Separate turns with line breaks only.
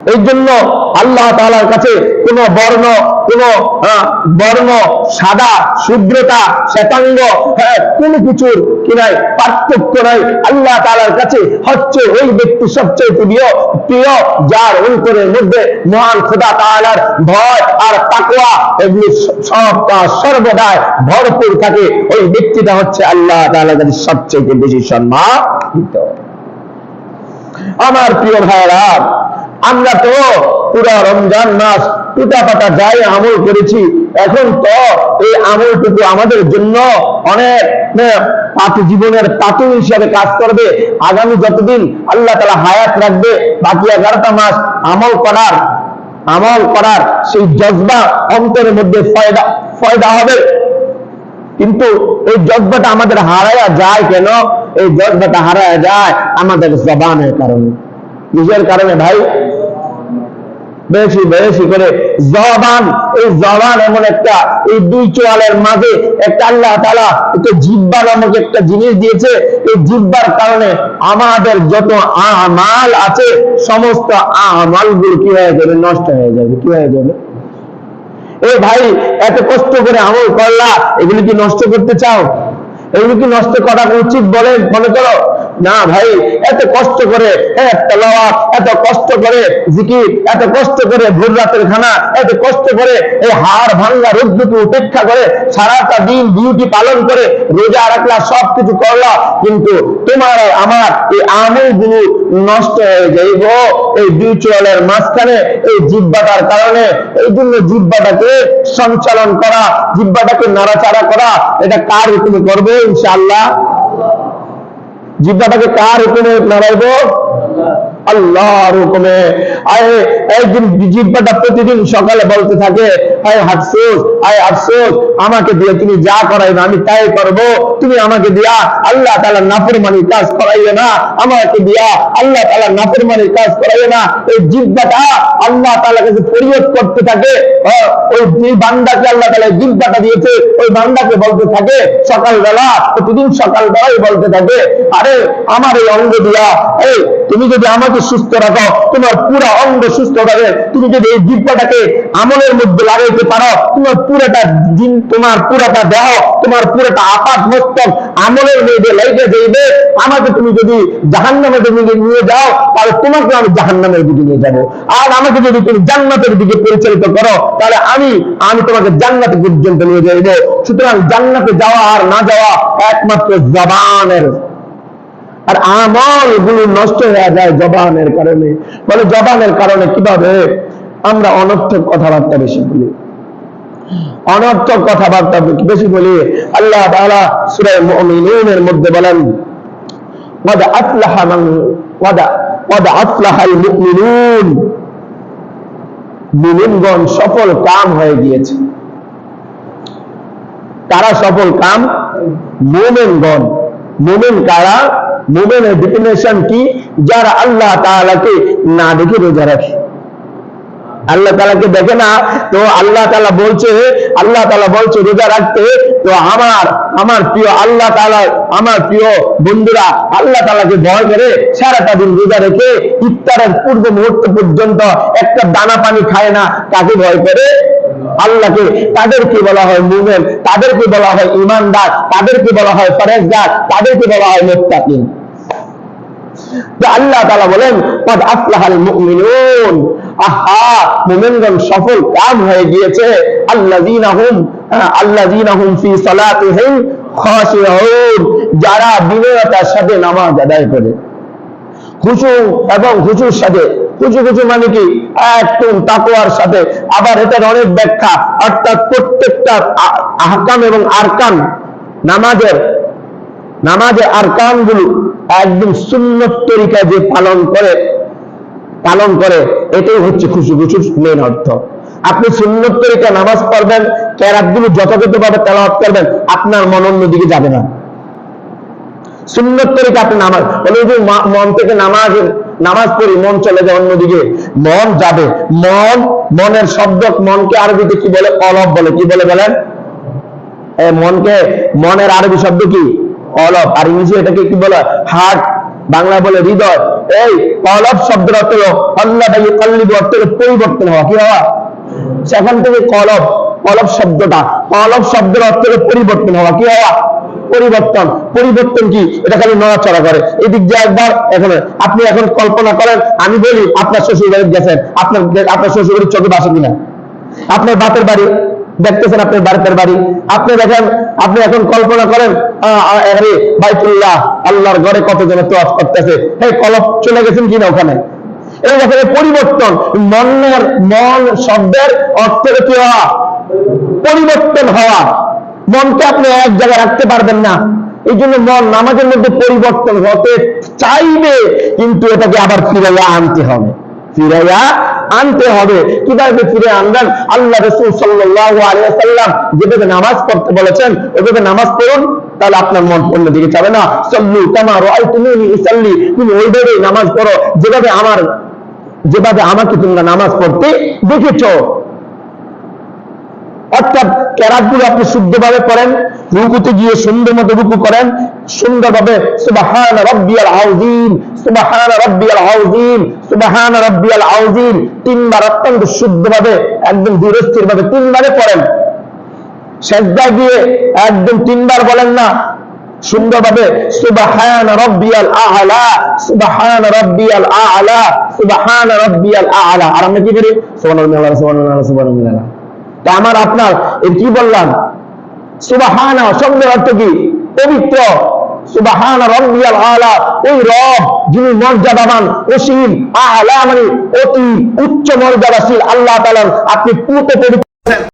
এই জন্য আল্লাহ তাআলার কাছে কোন বর্ণ কোন বর্ণ সাদা শুভ্রতা শ্বেতাঙ্গ হ্যাঁ, কোন কিছুর কি নাই পার্থক্য নাই। আল্লাহ তাআলার কাছে হচ্ছে ওই ব্যক্তি সবচেয়ে প্রিয় প্রিয় যার অন্তরের মধ্যে মহান খোদা তাআলার ভয় আর তাকওয়া এগুলি সব কাজ সর্বদাই ভরপুর থাকে। ওই ব্যক্তিটা হচ্ছে আল্লাহ তাআলার কাছে সবচেয়ে বেশি সম্মানিত। আমার প্রিয় ভাইরা আমরা তো পুরো রমজান মাস টুটা পাতা যাই আমল করেছি, এখন তো এই আমলটুকু আমাদের জন্য অনেক জীবনের পাতু হিসাবে কাজ করবে। আগামী যতদিন আল্লাহ তালা হায়াত রাখবে, বাকি এগারোটা মাস আমল করার আমল করার সেই জজবা অন্তরের মধ্যে ফয়দা ফয়দা হবে। কিন্তু এই জজবাটা আমাদের হারায়া যায় কেন? এই জজবাটা হারায়া যায় আমাদের জবানের কারণে। কিসের কারণে ভাই, বেশি বেশি করে জবান, এই জবান এমন একটা, এই দুই চোয়ালের মাঝে একটা আল্লাহ তালা একটা জিব্বা নামক একটা জিনিস দিয়েছে। এই জিব্বার কারণে আমাদের যত আমাল আছে, সমস্ত আমালগুলো কি হয়ে যাবে? নষ্ট হয়ে যাবে। কি হয়ে যাবে? এ ভাই, এত কষ্ট করে আমল করলা, এগুলি কি নষ্ট করতে চাও? এগুলি কি নষ্ট করা উচিত বলে মনে করো না ভাই, এত কষ্ট করে এত কষ্ট করে এত কষ্ট করে ভোর রাতের খানা, এত কষ্ট করে এই হাড় ভাঙ্গা রোদ্দুকে উপেক্ষা করে সারাটা দিন ডিউটি পালন করে রোজা রাখলা সব কিছু করলা, কিন্তু তোমার আমার এই আমলগুলো নষ্ট হয়ে যাইব। এই দুই চোয়ালের মাঝখানে এই জিব্বাটার কারণে, এই জন্য জিব্বাটাকে সঞ্চালন করা, জিব্বাটাকে নাড়াচাড়া করা, এটা কার হুকুমে করবে ইনশাআল্লাহ? জিব্বাটাকে কার হুকুমে নাড়াইবো আল্লাহর হুকুমে। আয় একদিন জিব্বাটা প্রতিদিন সকালে বলতে থাকে, আয় আফসোস আয় আফসোস, আমাকে দিয়ে তুমি যা আমি তাই করব। তুমি আমাকে দিয়া আল্লাহ নাফরমানির কাজ না। আমাকে দিয়া আল্লাহ নাফরমানির কাজ না। এই জিব্বাটা আল্লাহ তাআলার কাছে করতে থাকে। ওই যে বান্দাকে আল্লাহ এই জিব্বাটা দিয়েছে, ওই বান্দাকে বলতে থাকে, সকালবেলা, প্রতিদিন সকালবেলায় বলতে থাকে, আরে, আমার এই অঙ্গ দিয়া, এই তুমি যদি আমাকে সুস্থ রাখো। তোমার পুরো অঙ্গ সুস্থ থাকে। তুমি যদি এই জিব্বাটাকে আমলের মধ্যে লাগাইতে পারো, তোমার পুরোটা দিন তোমার পুরোটা দেহ, তোমার পুরোটা আপাত মস্তক আমলের মধ্যে লেগে যাইবে আমাকে তুমি যদি জাহান জাহান্নামের দিকে নিয়ে যাও, তাহলে তোমাকে আমি জাহান্নামের দিকে নিয়ে যাব। আর আমাকে যদি তুমি জান্নাতের দিকে পরিচালিত করো, তাহলে আমি আমি তোমাকে জান্নাতে পর্যন্ত নিয়ে যাইব। সুতরাং জান্নাতে যাওয়া আর না যাওয়া একমাত্র জবানের আর আমলগুলো নষ্ট হয়ে যায় জবানের কারণে। বলে জবানের কারণে কীভাবে? আমরা অনর্থক কথাবার্তা বেশি বলি। অনর্থক কথাবার্তা বেশি বলি। আল্লাহ তাআলা মধ্যে বলেন, ওয়াদা ওয়াদা মুমিনুন। মুমিনগণ সফল কাম হয়ে গিয়েছে। তারা সফল কাম মোমেন কারা? মোমেনের ডেফিনেশন কি? যারা আল্লাহ তাআলাকে না দেখে রোজা রাখে। আল্লাহ তালাকে দেখে না, তো আল্লাহ তালা বলছে, আল্লাহ তালা বলছে রোজা রাখতে, তো আমার আমার প্রিয় আল্লাহ তালা আমার প্রিয় বন্ধুরা, আল্লাহ তালাকে ভয় করে সারাটা দিন রোজা রেখে ইফতারের পূর্ব মুহূর্ত পর্যন্ত একটা দানা পানি খায় না কাকে ভয় করে আল্লাহকে তাদেরকে বলা হয় মুমেন, তাদেরকে বলা হয় ইমানদার তাদেরকে বলা হয় ফরেজদার তাদেরকে বলা হয় মোত্তাকিন। আল্লাহ তাআলা বলেন, কদ আফলাহাল মুমিনুন। আহা, মুমিনগণ সফল কাম হয়ে গিয়েছে। আল্লাযীনা হুম আল্লাযীনা হুম ফি সালাতিহিম খাশিউন, যারা বিনয়তার সাথে নামাজ আদায় করে। খুশু এবং খুশুর সাথে। খুশু খুশু মানে কি? একদম তাকওয়ার সাথে। আবার এটার অনেক ব্যাখ্যা। অর্থাৎ প্রত্যেকটা আহকাম এবং আরকান নামাজের নামাজের আরকানগুলো একদম সুন্নত তরিকা যে পালন করে পালন করে, এটাই হচ্ছে খুশি। খুশুর মেন অর্থ। আপনি সুন্নত তরিকা নামাজ পড়বেন ক্যারাতগুলো যথাযথভাবে তেলাওয়াত করবেন, আপনার মন অন্যদিকে যাবে না। সুন্নত তরিকা আপনি নামাজ। বলে যে মন থেকে নামাজ নামাজ পড়ি মন চলে যায় অন্যদিকে। মন যাবে। মন, মনের শব্দ মনকে আরবিতে কি বলে? অলব বলে। কি বলে বলেন? মনকে, মনের আরবি শব্দ কি? অলব আর ইংলিশে এটাকে কি বলে? হার্ট। বাংলা বলে হৃদয়। এই কলব শব্দের অর্থ হলো, আল্লাহ কল্লিব অর্থ পরিবর্তন হওয়া। কি হওয়া? সেখান থেকে কলব। কলব শব্দটা। কলব শব্দের অর্থ পরিবর্তন হওয়া। কি হওয়া? পরিবর্তন। পরিবর্তন কি? এটা খালি নড়াচড়া করে। এদিক দিয়ে একবার এখানে আপনি এখন কল্পনা করেন, আমি বলি, আপনার শ্বশুর বাড়ি গেছেন, আপনার আপনার শ্বশুর বাড়ির চোখে বাসে কিনা? আপনার বাপের বাড়ি, দেখতেছেন আপনার বাড়িতে বাড়ি। আপনি দেখেন, আপনি এখন কল্পনা করেন বাইতুল্লাহ, আল্লাহর ঘরে কতজন তোয়াফ করতেছে। এই কলপ চলে গেছেন কিনা ওখানে? এই দেখেন পরিবর্তন, মনের, মন, শব্দের অর্থ কি হওয়া? পরিবর্তন হওয়া। মনকে আপনি এক জায়গায় রাখতে পারবেন না। এই জন্য মন নামাজের মধ্যে পরিবর্তন হতে চাইবে কিন্তু এটাকে আবার ফিরাইয়া আনতে হবে। ফিরাইয়া আনতে হবে। কীভাবে ফিরে আনবেন? আল্লাহ রসুল সাল্লাম যেভাবে নামাজ পড়তে বলেছেন, ওইভাবে নামাজ পড়ুন, তাহলে আপনার মন অন্যদিকে যাবে না। সল্লু কামার তুমি তুমি ওইভাবে নামাজ পড়ো। যেভাবে আমার যেভাবে আমাকে তোমরা নামাজ পড়তে দেখেছ অর্থাৎ ক্যারাতগুলো আপনি শুদ্ধভাবে পড়েন রুকুতে গিয়ে সুন্দর মতো রুকু করেন, সুন্দরভাবে সুবাহান রব্বিয়াল সুবাহান রব্বিয়াল সুবাহান রব্বিয়াল তিনবার অত্যন্ত শুদ্ধভাবে, একদম ধীরস্থির ভাবে তিনবারে পড়েন। সেজদায় গিয়ে একদম তিনবার বলেন না, সুন্দরভাবে সুবাহান রব্বিয়াল আ'লা, সুবাহান রব্বিয়াল আ'লা, সুবাহান রব্বিয়াল আ'লা। আর আমরা কি করি? সুবহানাল্লাহ সুবহানাল্লাহ। তা আমার আপনার কি বললাম? সুবাহানা শব্দের অর্থ কি? পবিত্র। সুবাহানা আলা। ওই রব যিনি অসীম মানে অতি উচ্চ আল্লাহ আপনি পুত পবিত্র।